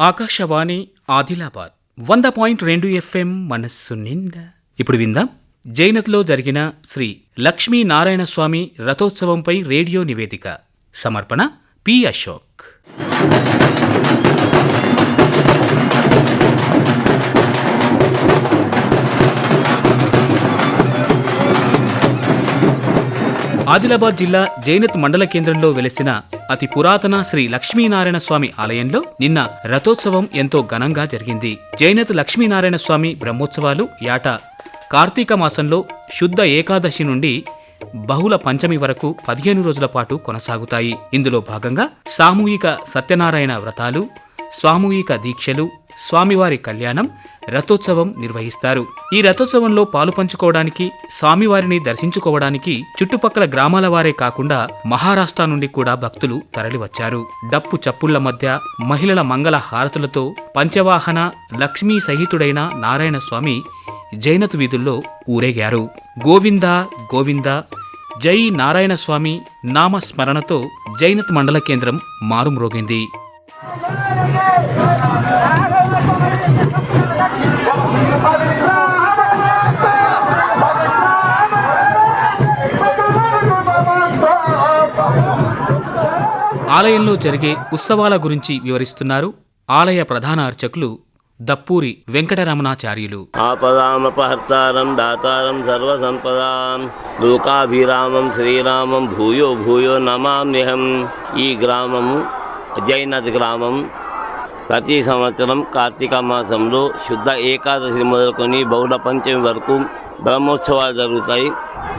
ఆకాశవాణి ఆదిలాబాద్. వంద పాయింట్ రెండు ఎఫ్ఎం మనస్సు నిండా. ఇప్పుడు విందాం. జైనత్లో జరిగిన శ్రీ లక్ష్మీ నారాయణ స్వామి రథోత్సవంపై రేడియో నివేదిక. సమర్పణ పి అశోక్. ఆదిలాబాద్ జిల్లా జైనత్ మండల కేంద్రంలో వెలసిన అతి పురాతన శ్రీ లక్ష్మీనారాయణ స్వామి ఆలయంలో నిన్న రథోత్సవం ఎంతో ఘనంగా జరిగింది. జైనత్ లక్ష్మీనారాయణ స్వామి బ్రహ్మోత్సవాలు యాట కార్తీక మాసంలో శుద్ధ ఏకాదశి నుండి బహుళ పంచమి వరకు పదిహేను రోజుల పాటు కొనసాగుతాయి. ఇందులో భాగంగా సామూహిక సత్యనారాయణ వ్రతాలు సామూహిక దీక్షలు స్వామివారి కళ్యాణం రథోత్సవం నిర్వహిస్తారు. ఈ రథోత్సవంలో పాలు పంచుకోవడానికి స్వామివారిని దర్శించుకోవడానికి చుట్టుపక్కల గ్రామాల వారే కాకుండా మహారాష్ట్ర నుండి కూడా భక్తులు తరలివచ్చారు. డప్పు చప్పుళ్ళ మధ్య మహిళల మంగళ హారతులతో పంచవాహన లక్ష్మీ సహితుడైన నారాయణ స్వామి జైనత్ వీధుల్లో ఊరేగారు. గోవింద గోవింద జై నారాయణ స్వామి నామస్మరణతో జైనత్ మండల కేంద్రం మారుమ్రోగింది. ఆలయంలో జరిగే ఉత్సవాల గురించి వివరిస్తున్నారు ఆలయ ప్రధాన అర్చకులు దప్పూరి వెంకటరమణాచార్యులు. ఆపదామపహర్తారం దాతారం సర్వసంపదాం. లోకాభిరామం శ్రీరామం భూయో భూయో నమామ్యహం ఈ గ్రామము జైనథ్ గ్రామం. ప్రతి సంవత్సరం కార్తీక మాసంలో శుద్ధ ఏకాదశి మొదలుకొని బహుళ పంచమి వరకు బ్రహ్మోత్సవాలు జరుగుతాయి.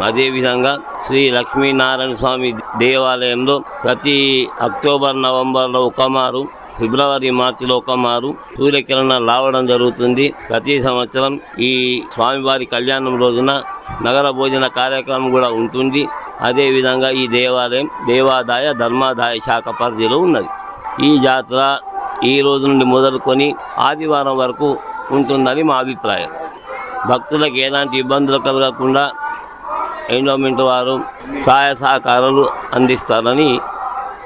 అదేవిధంగా శ్రీ లక్ష్మీనారాయణ స్వామి దేవాలయంలో ప్రతి అక్టోబర్ నవంబర్లో ఒక మారు ఫిబ్రవరి మార్చిలో ఒక మారు సూర్యకిరణాలు రావడం జరుగుతుంది. ప్రతి సంవత్సరం ఈ స్వామివారి కళ్యాణం రోజున నగర భోజన కార్యక్రమం కూడా ఉంటుంది. అదేవిధంగా ఈ దేవాలయం దేవాదాయ ధర్మాదాయ శాఖ పరిధిలో ఉన్నది. ఈ జాతర ఈ రోజు నుండి మొదలుకొని ఆదివారం వరకు ఉంటుందని మా అభిప్రాయం. భక్తులకు ఎలాంటి ఇబ్బందులు కలగకుండా ఎండోమెంట్ వారు సహాయ సహకారాలు అందిస్తారని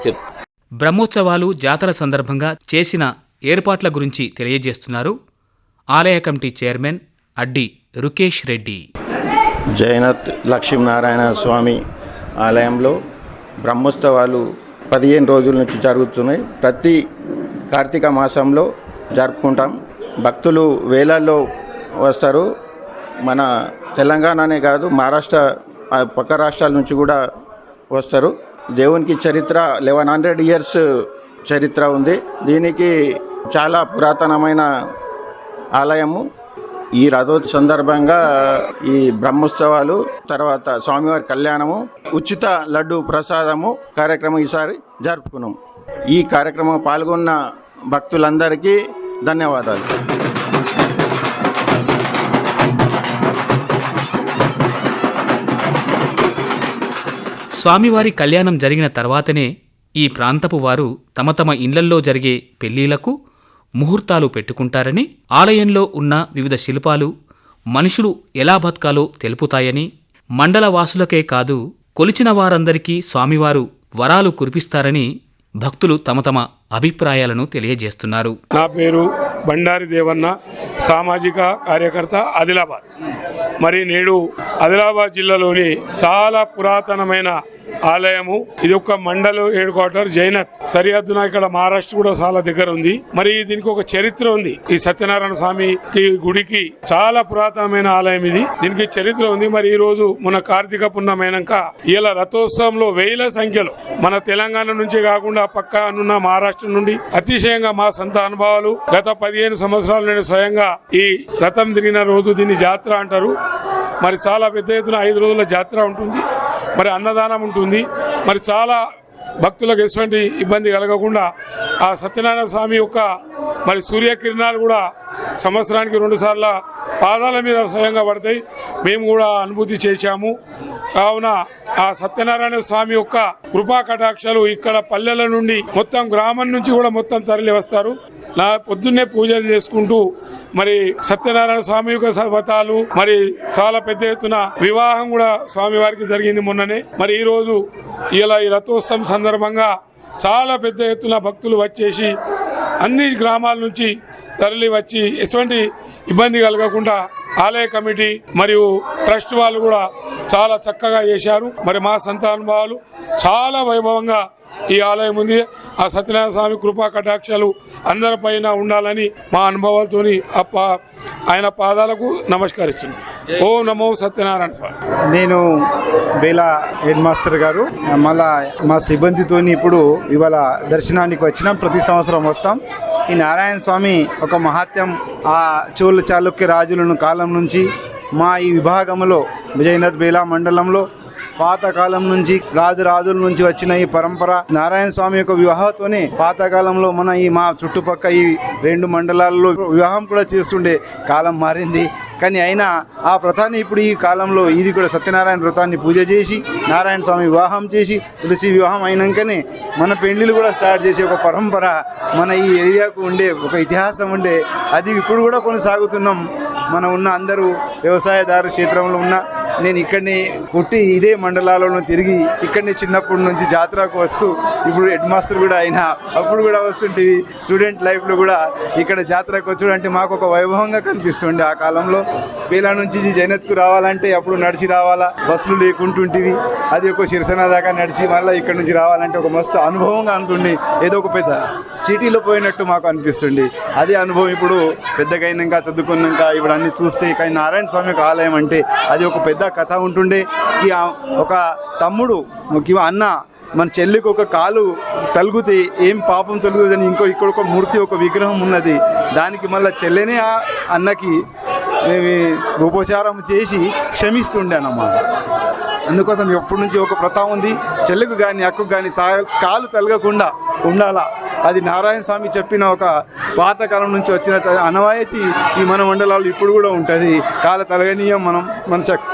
చెప్ బ్రహ్మోత్సవాలు జాతర సందర్భంగా చేసిన ఏర్పాట్ల గురించి తెలియజేస్తున్నారు ఆలయ కమిటీ చైర్మన్ అడ్డి రుకేష్ రెడ్డి. జైనత్ లక్ష్మీనారాయణ స్వామి ఆలయంలో బ్రహ్మోత్సవాలు పదిహేను రోజుల నుంచి జరుగుతున్నాయి. ప్రతి కార్తీక మాసంలో జరుపుకుంటాం. భక్తులు వేలల్లో వస్తారు. మన తెలంగాణనే కాదు మహారాష్ట్ర పక్క రాష్ట్రాల నుంచి కూడా వస్తారు. దేవునికి చరిత్ర లెవెన్ హండ్రెడ్ ఇయర్స్ చరిత్ర ఉంది. దీనికి చాలా పురాతనమైన ఆలయము. ఈ రథోత్సవ సందర్భంగా ఈ బ్రహ్మోత్సవాలు తర్వాత స్వామివారి కళ్యాణము ఉచిత లడ్డు ప్రసాదము కార్యక్రమం ఈసారి జరుపుకున్నాం. ఈ కార్యక్రమం పాల్గొన్న భక్తులందరికీ ధన్యవాదాలు. స్వామివారి కళ్యాణం జరిగిన తర్వాతనే ఈ ప్రాంతపు వారు తమ తమ ఇండ్లల్లో జరిగే పెళ్ళిళ్ళకు ముహూర్తాలు పెట్టుకుంటారని ఆలయంలో ఉన్న వివిధ శిల్పాలు మనుషులు ఎలా బతకాలో తెలుపుతాయని మండల వాసులకే కాదు కొలిచిన వారందరికీ స్వామివారు వరాలు కురిపిస్తారని భక్తులు తమ తమ అభిప్రాయాలను తెలియజేస్తున్నారు. నా పేరు బండారి దేవన్న సామాజిక కార్యకర్త ఆదిలాబాద్. మరి నేడు ఆదిలాబాద్ జిల్లాలోని చాలా పురాతనమైన ఆలయము. ఇది ఒక మండల హెడ్ క్వార్టర్ జైనత్. సరిహద్దున ఇక్కడ మహారాష్ట్ర కూడా చాలా దగ్గర ఉంది. మరి దీనికి ఒక చరిత్ర ఉంది. ఈ సత్యనారాయణ స్వామికి గుడికి చాలా పురాతనమైన ఆలయం ఇది. దీనికి చరిత్ర ఉంది. మరి ఈ రోజు మన కార్తీక పుణ్యమైనాక ఇలా రథోత్సవంలో వేల సంఖ్యలో మన తెలంగాణ నుంచి కాకుండా పక్క ఉన్న మహారాష్ట్ర నుండి అతిశయంగా మా సొంత అనుభవాలు గత పదిహేను సంవత్సరాలు నేను స్వయంగా ఈ రథం తిరిగిన రోజు దీన్ని జాతర అంటారు. మరి చాలా పెద్ద ఎత్తున ఐదు రోజుల జాతర ఉంటుంది. మరి అన్నదానం ఉంటుంది. మరి చాలా భక్తులకు ఎటువంటి ఇబ్బంది కలగకుండా ఆ సత్యనారాయణ స్వామి యొక్క మరి సూర్యకిరణాలు కూడా సంవత్సరానికి రెండుసార్ల పాదాల మీద స్వయంగా పడతాయి. మేము కూడా అనుభూతి చేశాము. కావున ఆ సత్యనారాయణ స్వామి యొక్క కృపా కటాక్షలు ఇక్కడ పల్లెల నుండి మొత్తం గ్రామం నుంచి కూడా మొత్తం తరలి వస్తారు. నా పొద్దున్నే పూజలు చేసుకుంటూ మరి సత్యనారాయణ స్వామి యొక్క వ్రతాలు మరి చాలా పెద్ద ఎత్తున వివాహం కూడా స్వామి వారికి జరిగింది మొన్ననే. మరి ఈ రోజు ఇలా ఈ రథోత్సవం సందర్భంగా చాలా పెద్ద ఎత్తున భక్తులు వచ్చేసి అన్ని గ్రామాల నుంచి తరలి వచ్చి ఎటువంటి ఇబ్బంది కలగకుండా ఆలయ కమిటీ మరియు ట్రస్ట్ వాళ్ళు కూడా చాలా చక్కగా చేశారు. మరి మా సంతానుభావాలు చాలా వైభవంగా ఈ ఆలయం ఉంది. ఆ సత్యనారాయణ స్వామి కృపా కటాక్షాలు అందరిపైన ఉండాలని మా అనుభవాలతోని ఆ ఆయన పాదాలకు నమస్కరిస్తుంది ఓ నమో సత్యనారాయణ స్వామి. నేను బేలా హెడ్ మాస్టర్ గారు. మళ్ళా మా సిబ్బందితోని ఇప్పుడు ఇవాళ దర్శనానికి వచ్చినాం. ప్రతి సంవత్సరం వస్తాం. ఈ నారాయణ స్వామి ఒక మహాత్యం ఆ చోళ చాళుక్య రాజులను కాలం నుంచి మా ఈ విభాగంలో విజయనగర్ బేలా మండలంలో పాతకాలం నుంచి రాజు రాజుల నుంచి వచ్చిన ఈ పరంపర నారాయణ స్వామి యొక్క వివాహంతోనే పాతకాలంలో మన ఈ మా చుట్టుపక్క ఈ రెండు మండలాల్లో వివాహం కూడా చేస్తుండే. కాలం మారింది. కానీ అయినా ఆ వ్రతాన్ని ఇప్పుడు ఈ కాలంలో ఇది కూడా సత్యనారాయణ వ్రతాన్ని పూజ చేసి నారాయణ స్వామి వివాహం చేసి తులసి వివాహం అయినాకనే మన పెళ్ళిళ్ళు కూడా స్టార్ట్ చేసే ఒక పరంపర మన ఈ ఏరియాకు ఉండే ఒక ఇతిహాసం ఉండే. అది ఇప్పుడు కూడా కొనసాగుతున్నాం. మనం ఉన్న అందరూ వ్యవసాయదారు క్షేత్రంలో ఉన్న నేను ఇక్కడనే పుట్టి ఇదే మండలాలలో తిరిగి ఇక్కడనే చిన్నప్పటి నుంచి జాతరకు వస్తూ ఇప్పుడు హెడ్ మాస్టర్ కూడా అయినా అప్పుడు కూడా వస్తుంటివి స్టూడెంట్ లైఫ్లో కూడా ఇక్కడ జాతరకు వచ్చుడు అంటే మాకు ఒక వైభవంగా కనిపిస్తుండే ఆ కాలంలో. పేలా నుంచి జైనత్కు రావాలంటే అప్పుడు నడిచి రావాలా బస్సులు లేకుంటుంటివి. అది ఒక శిరసన దాకా నడిచి మళ్ళీ ఇక్కడ నుంచి రావాలంటే ఒక మస్తు అనుభవంగా అనుకుండి. ఏదో ఒక పెద్ద సిటీలో పోయినట్టు మాకు అనిపిస్తుంది అదే అనుభవం ఇప్పుడు పెద్దగా అయినాక చదువుకున్నాక ఇప్పుడు అన్ని చూస్తే కానీ నారాయణ స్వామి యొక్క ఆలయం అంటే అది ఒక పెద్ద కథ ఉంటుండే. ఈ ఒక తమ్ముడు ముఖ్యంగా అన్న మన చెల్లికి ఒక కాలు తలుగుతే ఏం పాపం తొలుగుదని ఇంకో ఇక్కడ ఒక మూర్తి ఒక విగ్రహం ఉన్నది. దానికి మళ్ళీ చెల్లెనే ఆ అన్నకి ఉపచారం చేసి క్షమిస్తుండే అన్నమాట. అందుకోసం ఎప్పటి నుంచి ఒక ప్రథ ఉంది. చెల్లకు కానీ అక్కకు కానీ తా కాలు తలగకుండా ఉండాలా? అది నారాయణ స్వామి చెప్పిన ఒక పాతకాలం నుంచి వచ్చిన అనవాయితీ ఈ మన మండలాల్లో ఇప్పుడు కూడా ఉంటుంది. కాల తలగనీయం మనం మన చెక్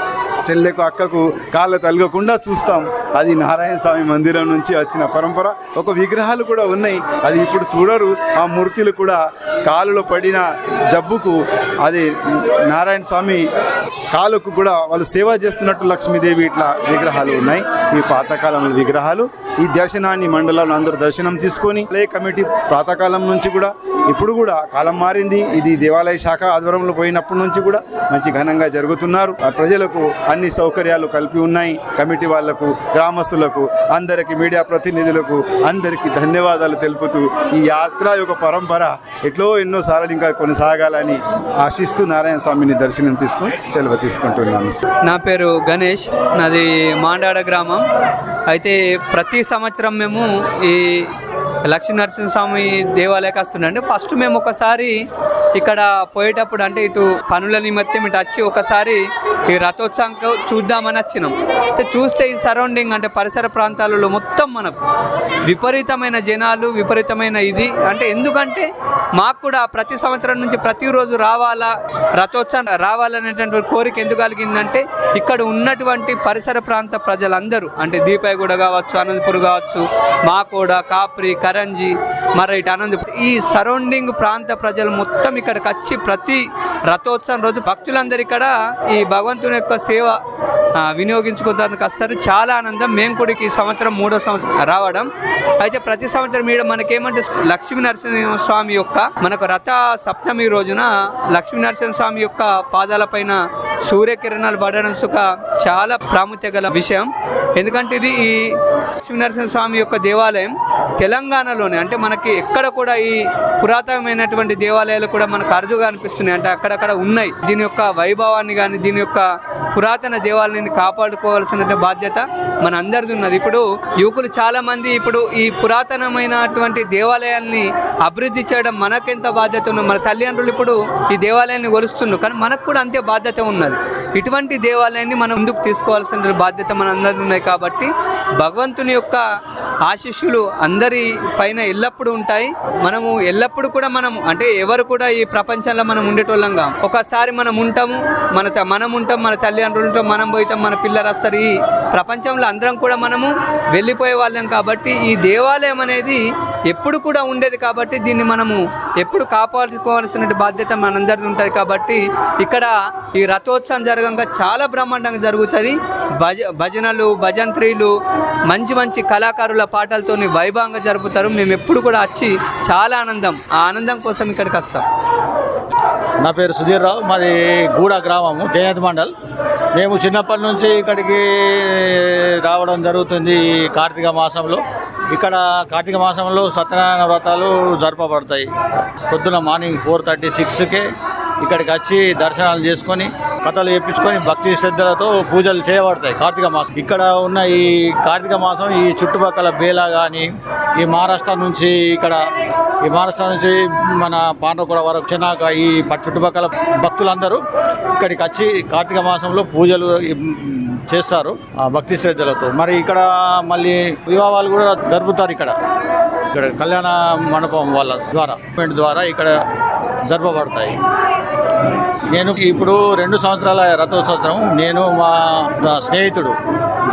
చెల్లెకు అక్కకు కాళ్ళ తలగకుండా చూస్తాం. అది నారాయణ స్వామి మందిరం నుంచి వచ్చిన పరంపర. ఒక విగ్రహాలు కూడా ఉన్నాయి. అది ఇప్పుడు చూడరు. ఆ మూర్తులు కూడా కాలులో పడిన జబ్బుకు అది నారాయణ స్వామి కాలుకు కూడా వాళ్ళు సేవ చేస్తున్నట్టు లక్ష్మీదేవి ఇట్లా విగ్రహాలు ఉన్నాయి. ఈ పాతకాలంలో విగ్రహాలు. ఈ దర్శనాన్ని మండలంలో అందరూ దర్శనం తీసుకొని లే కమిటీ పాతకాలం నుంచి కూడా ఇప్పుడు కూడా కాలం మారింది. ఇది దేవాలయ శాఖ ఆధ్వర్యంలో పోయినప్పటి నుంచి కూడా మంచి ఘనంగా జరుగుతున్నారు. ఆ ప్రజలకు అన్ని సౌకర్యాలు కలిపి ఉన్నాయి. కమిటీ వాళ్ళకు గ్రామస్తులకు అందరికి మీడియా ప్రతినిధులకు అందరికీ ధన్యవాదాలు తెలుపుతూ ఈ యాత్ర యొక్క పరంపర ఎట్లో ఎన్నో సార్లు ఇంకా కొనసాగాలని ఆశిస్తూ నారాయణ స్వామిని దర్శనం తీసుకొని సెలవు తీసుకుంటున్నాను. నా పేరు గణేష్ నాది మాండాడ గ్రామం. అయితే ప్రతి సంవత్సరం మేము ఈ లక్ష్మీ నరసింహస్వామి దేవాలయకి వస్తుండే ఫస్ట్ మేము ఒకసారి ఇక్కడ పోయేటప్పుడు అంటే ఇటు పనుల నిమిత్తం ఇటు వచ్చి ఒకసారి ఈ రథోత్సవం చూద్దామని వచ్చినాం. అయితే చూస్తే ఈ సరౌండింగ్ అంటే పరిసర ప్రాంతాలలో మొత్తం మనకు విపరీతమైన జనాలు విపరీతమైన ఇది. అంటే ఎందుకంటే మాకు కూడా ప్రతి సంవత్సరం నుంచి ప్రతిరోజు రావాలా రథోత్సవం రావాలనేటటువంటి కోరిక ఎందుకు కలిగిందంటే ఇక్కడ ఉన్నటువంటి పరిసర ప్రాంత ప్రజలందరూ అంటే దీపాయిగూడ కావచ్చు అనంతపురం కావచ్చు మాకోడ కాప్రి కరంజి మరి ఇటు అనంతపురం ఈ సరౌండింగ్ ప్రాంత ప్రజలు మొత్తం ఇక్కడికి వచ్చి ప్రతి రథోత్సవం రోజు భక్తులందరూ ఇక్కడ ఈ భగవంతుని యొక్క సేవ వినియోగించుకుంటానికి వినియోగించుకోవడానికి వస్తారు. చాలా ఆనందం. మేము కూడా ఈ సంవత్సరం మూడో సంవత్సరం రావడం. అయితే ప్రతి సంవత్సరం మీద మనకేమంటే లక్ష్మీ నరసింహ స్వామి యొక్క మనకు రథ సప్తమి రోజున లక్ష్మీ నరసింహ స్వామి యొక్క పాదాలపైన సూర్యకిరణాలు పడడం సుఖ చాలా ప్రాముఖ్యత గల విషయం. ఎందుకంటే ఇది ఈ లక్ష్మీ నరసింహ స్వామి యొక్క దేవాలయం. తెలంగాణ తెలంగాణలోనే అంటే మనకి ఎక్కడ కూడా ఈ పురాతనమైనటువంటి దేవాలయాలు కూడా మనకు అరుదుగా అనిపిస్తున్నాయి. అంటే అక్కడక్కడ ఉన్నాయి. దీని యొక్క వైభవాన్ని కానీ దీని యొక్క పురాతన దేవాలయాన్ని కాపాడుకోవాల్సిన బాధ్యత మన అందరిది ఉన్నది. ఇప్పుడు యువకులు చాలా మంది ఇప్పుడు ఈ పురాతనమైనటువంటి దేవాలయాల్ని అభివృద్ధి చేయడం మనకెంత బాధ్యత ఉన్నది మన తల్లిదండ్రులు ఇప్పుడు ఈ దేవాలయాన్ని కొలుస్తున్నారు. కానీ మనకు కూడా అంతే బాధ్యత ఉన్నది. ఇటువంటి దేవాలయాన్ని మనం ముందుకు తీసుకోవాల్సిన బాధ్యత మన ఉన్నాయి కాబట్టి భగవంతుని యొక్క ఆశీస్సులు అందరి పైన ఎల్లప్పుడూ ఉంటాయి. మనము ఎల్లప్పుడూ కూడా మనం అంటే ఎవరు కూడా ఈ ప్రపంచంలో మనం ఉండేటోళ్ళంగా ఒకసారి మనం ఉంటాము మన త- మనం ఉంటాం మన తల్లిదండ్రులు ఉంటాం మనం పోతాం మన పిల్లలు వస్తారు. ఈ ప్రపంచంలో అందరం కూడా మనము వెళ్ళిపోయే వాళ్ళం కాబట్టి ఈ దేవాలయం అనేది ఎప్పుడు కూడా ఉండేది కాబట్టి దీన్ని మనము ఎప్పుడు కాపాడుకోవాల్సిన బాధ్యత మనందరిది ఉంటుంది కాబట్టి ఇక్కడ ఈ రథోత్సవం జరగంగా చాలా బ్రహ్మాండంగా జరుగుతుంది. భజ భజనలు భజంత్రీలు మంచి మంచి కళాకారుల పాటలతోని వైభవంగా జరుపుతారు. మేము ఎప్పుడు కూడా వచ్చి చాలా ఆనందం. ఆ ఆనందం కోసం ఇక్కడికి వస్తాం. నా పేరు సుధీర్ రావు. మాది గూడ గ్రామము జయనత్ మండల్. మేము చిన్నప్పటి నుంచి ఇక్కడికి రావడం జరుగుతుంది ఈ కార్తీక మాసంలో. ఇక్కడ కార్తీక మాసంలో సత్యనారాయణ వ్రతాలు జరపబడతాయి. పొద్దున మార్నింగ్ ఫోర్ థర్టీ సిక్స్కే ఇక్కడికి వచ్చి దర్శనాలు చేసుకొని కథలు చెప్పించుకొని భక్తి శ్రద్ధలతో పూజలు చేయబడతాయి కార్తీక మాసం. ఇక్కడ ఉన్న ఈ కార్తీక మాసం ఈ చుట్టుపక్కల బేలా కానీ ఈ మహారాష్ట్ర నుంచి ఇక్కడ ఈ మహారాష్ట్ర నుంచి మన పాండవకుడ వరకు చిన్నాక ఈ చుట్టుపక్కల భక్తులందరూ ఇక్కడికి వచ్చి కార్తీక మాసంలో పూజలు చేస్తారు ఆ భక్తి శ్రద్ధలతో. మరి ఇక్కడ మళ్ళీ వివాహాలు కూడా జరుపుతారు ఇక్కడ. ఇక్కడ కళ్యాణ మండపం వాళ్ళ ద్వారా ద్వారా ఇక్కడ జరపబడతాయి. నేను ఇప్పుడు రెండు సంవత్సరాల రథోత్సవం నేను మా స్నేహితుడు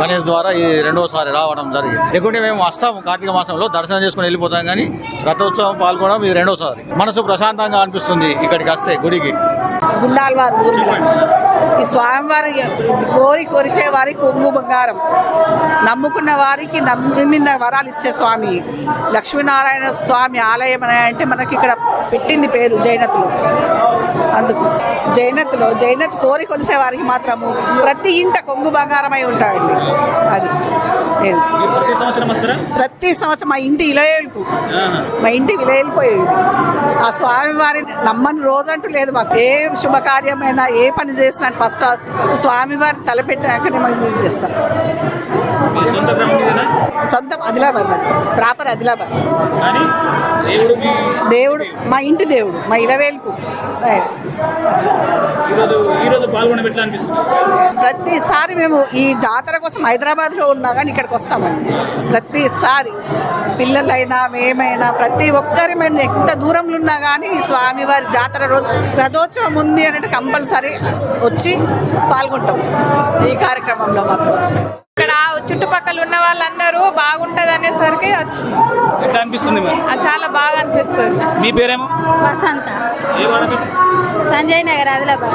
గణేష్ ద్వారా ఈ రెండోసారి రావడం జరిగింది. లేకుంటే మేము వస్తాము కార్తీక మాసంలో దర్శనం చేసుకుని వెళ్ళిపోతాం కానీ రథోత్సవం పాల్గొనడం ఇది రెండోసారి. మనసు ప్రశాంతంగా అనిపిస్తుంది ఇక్కడికి వస్తే గుడికి. గుండాల్వారి ఊరిలో. ఈ స్వామివారి కోరి కొరిచే వారికి కొంగు బంగారం. నమ్ముకున్న వారికి నమ్మిన వరాలు ఇచ్చే స్వామి. లక్ష్మీనారాయణ స్వామి ఆలయం అని అంటే మనకి ఇక్కడ పెట్టింది పేరు జైనతులు. అందుకు జైనతులో జైనత్ కోరి కొలిసే వారికి మాత్రము ప్రతి ఇంట కొంగు బంగారమై ఉంటాయండి. అది. ప్రతి సంవత్సరం వస్తారా? ప్రతి సంవత్సరం మా ఇంటి ఇలవేల్పు మా ఇంటి విలవేలిపోయేది ఆ స్వామి వారిని నమ్మని రోజంటూ లేదు మాకు. ఏ శుభకార్యమైనా ఏ పని చేసినా ఫస్ట్ స్వామి వారిని తలపెట్టినాకనే మేము ఇది చేస్తాం. సొంత ఆదిలాబాద్ మాది. ప్రాపర్ ఆదిలాబాద్. కానీ దేవుడు మీ దేవుడు మా ఇంటి దేవుడు మా ఇలవేల్పు ఈరోజు ఈరోజు పాల్గొనడం ఎట్లా అనిపిస్తుంది ప్రతిసారి మేము ఈ జాతర కోసం హైదరాబాద్లో ఉన్నా కానీ ఇక్కడికి వస్తామండి. ప్రతిసారి పిల్లలైనా మేమైనా ప్రతి ఒక్కరి మేము ఎంత దూరంలో ఉన్నా కానీ స్వామివారి జాతర రోజు రథోత్సవం ఉంది అంటే కంపల్సరీ వచ్చి పాల్గొంటాం ఈ కార్యక్రమంలో మాత్రం. ఇక్కడ చుట్టుపక్కల ఉన్న వాళ్ళందరూ బాగుంటది అనేసరికి వచ్చి ఎట్లా అనిపిస్తుంది మరి? అది చాలా బాగా అనిపిస్తుంది. మీ పేరేమో? వసంత. ఏ సంజయ్ నగర్ ఆదిలాబాద్.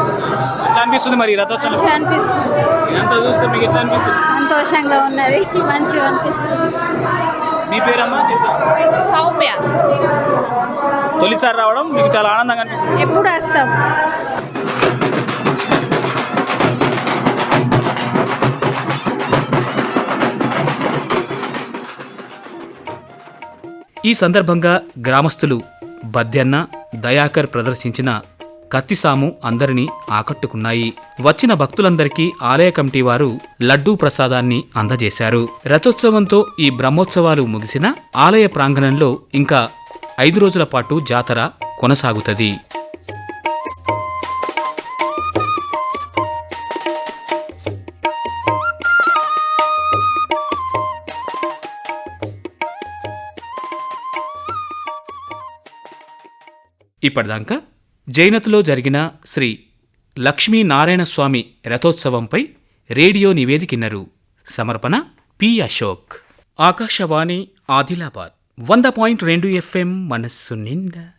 ఎట్లా అనిపిస్తుంది మరి ఈ రథోత్సవం? మంచిగా అనిపిస్తుంది. ఇదంతా చూస్తే మీకు ఎట్లా అనిపిస్తుంది? సంతోషంగా ఉన్నది. మంచిగా అనిపిస్తుంది. మీ పేరమ్మా? సౌమ్య. తొలిసారి రావడం మీకు చాలా ఆనందంగా అనిపిస్తుంది. ఎప్పుడు వస్తాం? ఈ సందర్భంగా గ్రామస్తులు బద్యన్న దయాకర్ ప్రదర్శించిన కత్తిసాము అందరినీ ఆకట్టుకున్నాయి. వచ్చిన భక్తులందరికీ ఆలయ కమిటీ వారు లడ్డూ ప్రసాదాన్ని అందజేశారు. రథోత్సవంతో ఈ బ్రహ్మోత్సవాలు ముగిసిన ఆలయ ప్రాంగణంలో ఇంకా ఐదు రోజుల పాటు జాతర కొనసాగుతది. ఇప్పటిదాకా జైనతులో జరిగిన శ్రీ లక్ష్మీనారాయణ స్వామి రథోత్సవంపై రేడియో నివేదికిన్నరు. సమర్పణ పి అశోక్. ఆకాశవాణి ఆదిలాబాద్ వంద పాయింట్ రెండు ఎఫ్ఎం మనస్సు నిండా.